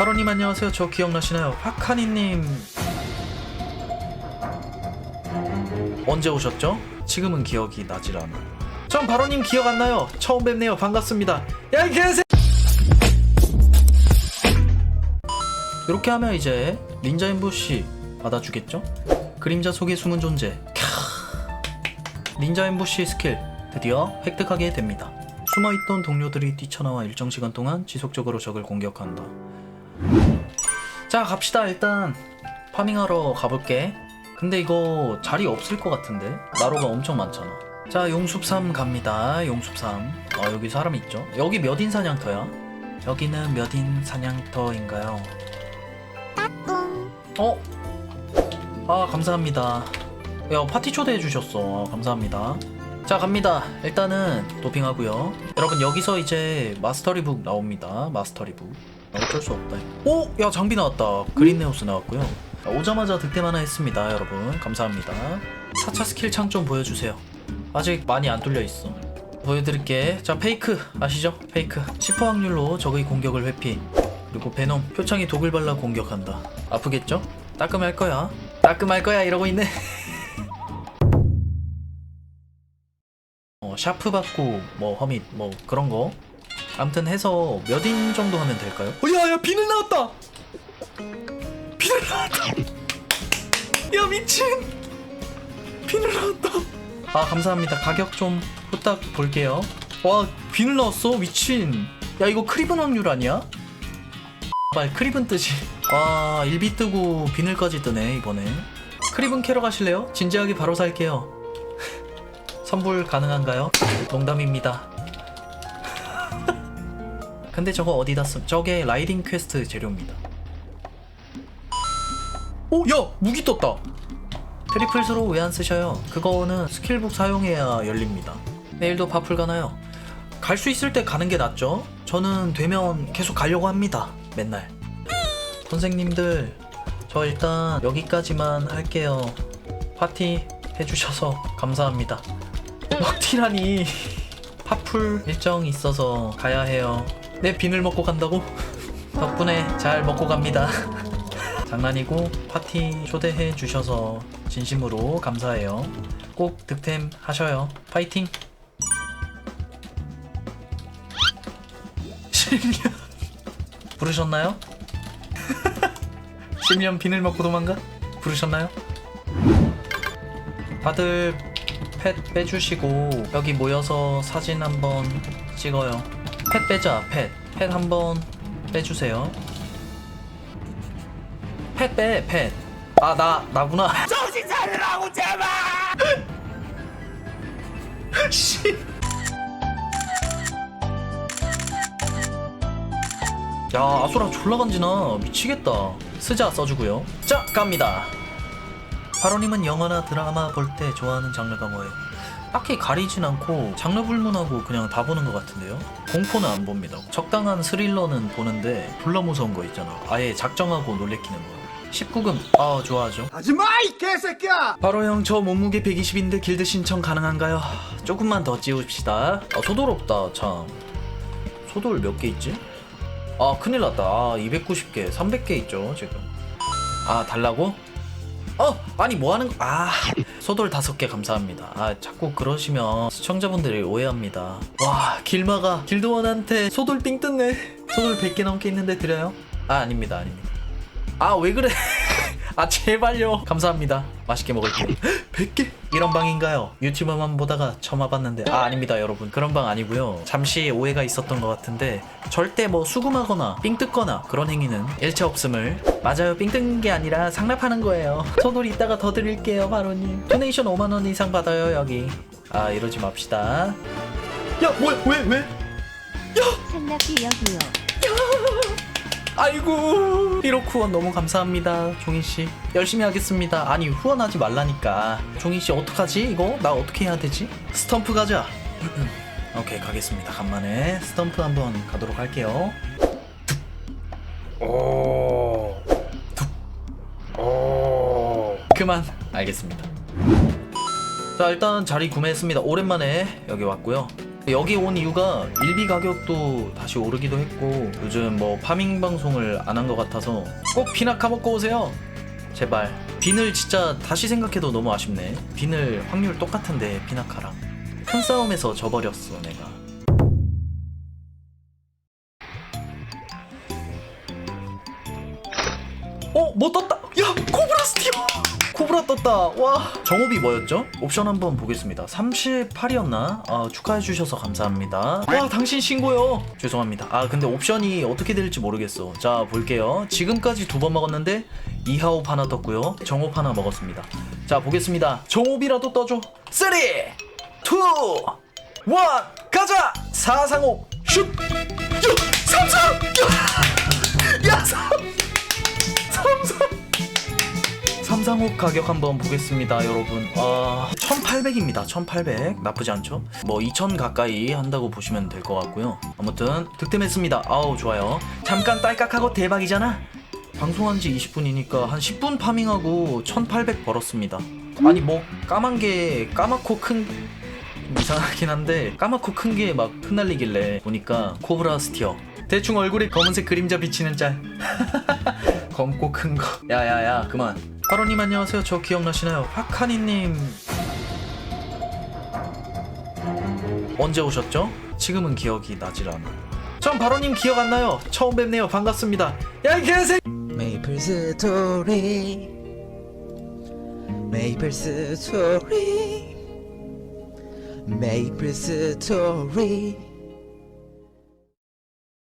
바로님 안녕하세요. 저 기억나시나요? 파카니님 언제 오셨죠? 지금은 기억이 나질 않아. 전 바로님 기억 안 나요. 처음 뵙네요. 반갑습니다. 야, 이 개새! 이렇게 하면 이제 닌자 엠부시 받아주겠죠? 그림자 속에 숨은 존재. 캬. 닌자 엠부시 스킬 드디어 획득하게 됩니다. 숨어있던 동료들이 뛰쳐나와 일정 시간 동안 지속적으로 적을 공격한다. 자 갑시다 일단 파밍하러 가볼게. 근데 이거 자리 없을 것 같은데 나로가 엄청 많잖아. 자 용숲 3 갑니다. 용숲 3. 아 여기 사람 있죠? 여기 몇인 사냥터야? 여기는 몇인 사냥터인가요? 어? 아 감사합니다. 야 파티 초대해 주셨어. 아, 감사합니다. 자 갑니다. 일단은 도핑하고요. 여러분 여기서 이제 마스터리북 나옵니다. 마스터리북. 어쩔 수 없다. 오, 야 장비 나왔다. 그린네오스 나왔고요. 자, 오자마자 득템 하나 했습니다, 여러분. 감사합니다. 4차 스킬 창 좀 보여주세요. 아직 많이 안 뚫려 있어. 보여드릴게. 자 페이크 아시죠? 페이크. 10% 확률로 적의 공격을 회피. 그리고 베놈 표창이 독을 발라 공격한다. 아프겠죠? 따끔할 거야. 따끔할 거야 이러고 있네. 어, 샤프 받고 뭐 허밋 뭐 그런 거. 아무튼 해서 몇 인 정도 하면 될까요? 어, 야야 비늘 나왔다. 비늘 나왔다. 야 미친. 비늘 나왔다. 아 감사합니다. 가격 좀 후딱 볼게요. 와 비늘 나왔어 미친. 야 이거 크리븐 확률 아니야? 말 크리븐 뜨지. 와 1비 뜨고 비늘까지 뜨네 이번에. 크리븐 캐러 가실래요? 진지하게 바로 살게요. 선불 가능한가요? 농담입니다. 근데 저거 어디다 쓰? 저게 라이딩 퀘스트 재료입니다. 오, 야, 무기 떴다. 트리플 스로 왜 안 쓰셔요? 그거는 스킬북 사용해야 열립니다. 내일도 바풀 가나요? 갈 수 있을 때 가는 게 낫죠? 저는 되면 계속 가려고 합니다. 맨날. 선생님들, 저 일단 여기까지만 할게요. 파티 해주셔서 감사합니다. 먹튀라니. 파풀 일정 있어서 가야 해요. 내 비늘 먹고 간다고? 덕분에 잘 먹고 갑니다. 장난이고 파티 초대해 주셔서 진심으로 감사해요. 꼭 득템 하셔요. 파이팅! 10년 부르셨나요? 10년 비늘 먹고 도망가? 부르셨나요? 다들 펫 빼주시고 여기 모여서 사진 한번 찍어요. 펫 빼자 펫. 펫 한번 빼주세요. 펫 빼, 펫. 아, 나, 나구나. 정신 차리라고, 제발! 씨. 야, 아수라 졸라 간지나. 미치겠다. 스자 써주고요. 자, 갑니다. 바로님은 영화나 드라마 볼 때 좋아하는 장르가 뭐예요? 딱히 가리진 않고 장르 불문하고 그냥 다 보는 것 같은데요. 공포는 안 봅니다. 적당한 스릴러는 보는데 졸라 무서운 거 있잖아. 아예 작정하고 놀래키는 거. 19금 아 좋아하죠. 하지마 이 개새끼야! 바로 형 저 몸무게 120인데 길드 신청 가능한가요? 조금만 더 찌웁시다. 아 소돌 없다 참. 소돌 몇 개 있지? 아 큰일 났다. 아 290개, 300개 있죠 지금. 아 달라고? 어 아니 뭐 하는 거? 아 소돌 다섯 개 감사합니다. 아 자꾸 그러시면 시청자분들이 오해합니다. 와 길마가 길드원한테 소돌 삥 뜯네. 소돌 100개 넘게 있는데 드려요? 아 아닙니다 아닙니다. 아 왜 그래? 아 제발요. 감사합니다. 맛있게 먹을게요. 100개? 이런 방인가요? 유튜버만 보다가 처음 와봤는데 아 아닙니다 여러분 그런 방 아니고요. 잠시 오해가 있었던 것 같은데 절대 뭐 수금하거나 삥 뜯거나 그런 행위는 일체 없음을 맞아요 삥 뜯는 게 아니라 상납하는 거예요. 소돌 이따가 더 드릴게요 바로님. 도네이션 5만 원 이상 받아요 여기. 아 이러지 맙시다. 야 뭐야 왜 왜? 상납비 여기요. 아이고. 1억 후원 너무 감사합니다 종희씨. 열심히 하겠습니다. 아니 후원하지 말라니까. 종희씨 어떡하지? 이거? 나 어떻게 해야 되지? 스탬프 가자. 오케이 가겠습니다. 간만에 스탬프 한번 가도록 할게요. 오. 오. 그만. 알겠습니다. 자 일단 자리 구매했습니다. 오랜만에 여기 왔고요 여기 온 이유가 일비 가격도 다시 오르기도 했고 요즘 뭐 파밍 방송을 안 한 것 같아서 꼭 비나카 먹고 오세요 제발 비늘 진짜 다시 생각해도 너무 아쉽네 비늘 확률 똑같은데 비나카랑 큰 싸움에서 져버렸어 내가 어? 뭐 떴다! 야! 코브라 스티어! 코브라 떴다! 와! 정업이 뭐였죠? 옵션 한번 보겠습니다. 38이었나? 아, 축하해주셔서 감사합니다. 와, 당신 신고요! 죄송합니다. 아, 근데 옵션이 어떻게 될지 모르겠어. 자, 볼게요. 지금까지 두 번 먹었는데, 이하옵 하나 떴고요. 정옵 하나 먹었습니다. 자, 보겠습니다. 정옵이라도 떠줘. 3! 2! 1! 가자! 사상옵! 슛! 야! 삼성! 야! 야! 삼! 삼성 삼상옥 가격 한번 보겠습니다 여러분. 아 1800입니다 1800 나쁘지 않죠? 뭐2000 가까이 한다고 보시면 될 것 같고요. 아무튼 득템했습니다. 아우 좋아요. 잠깐 딸깍하고 대박이잖아. 방송한 지 20분이니까 한 10분 파밍하고 1800 벌었습니다. 아니 뭐 까만 게 까맣고 큰 이상하긴 한데 까맣고 큰 게 막 흩날리길래 보니까 코브라 스티어. 대충 얼굴에 검은색 그림자 비치는 짤 검고 큰 거. 야야야 그만. 하로님 안녕하세요. 저 기억나시나요? 화카니님 언제 오셨죠? 지금은 기억이 나질 않아. 전 바로님 기억 안 나요. 처음 뵙네요. 반갑습니다. 야 이 개새. 메이플 스토리 메이플 스토리 메이플 스토리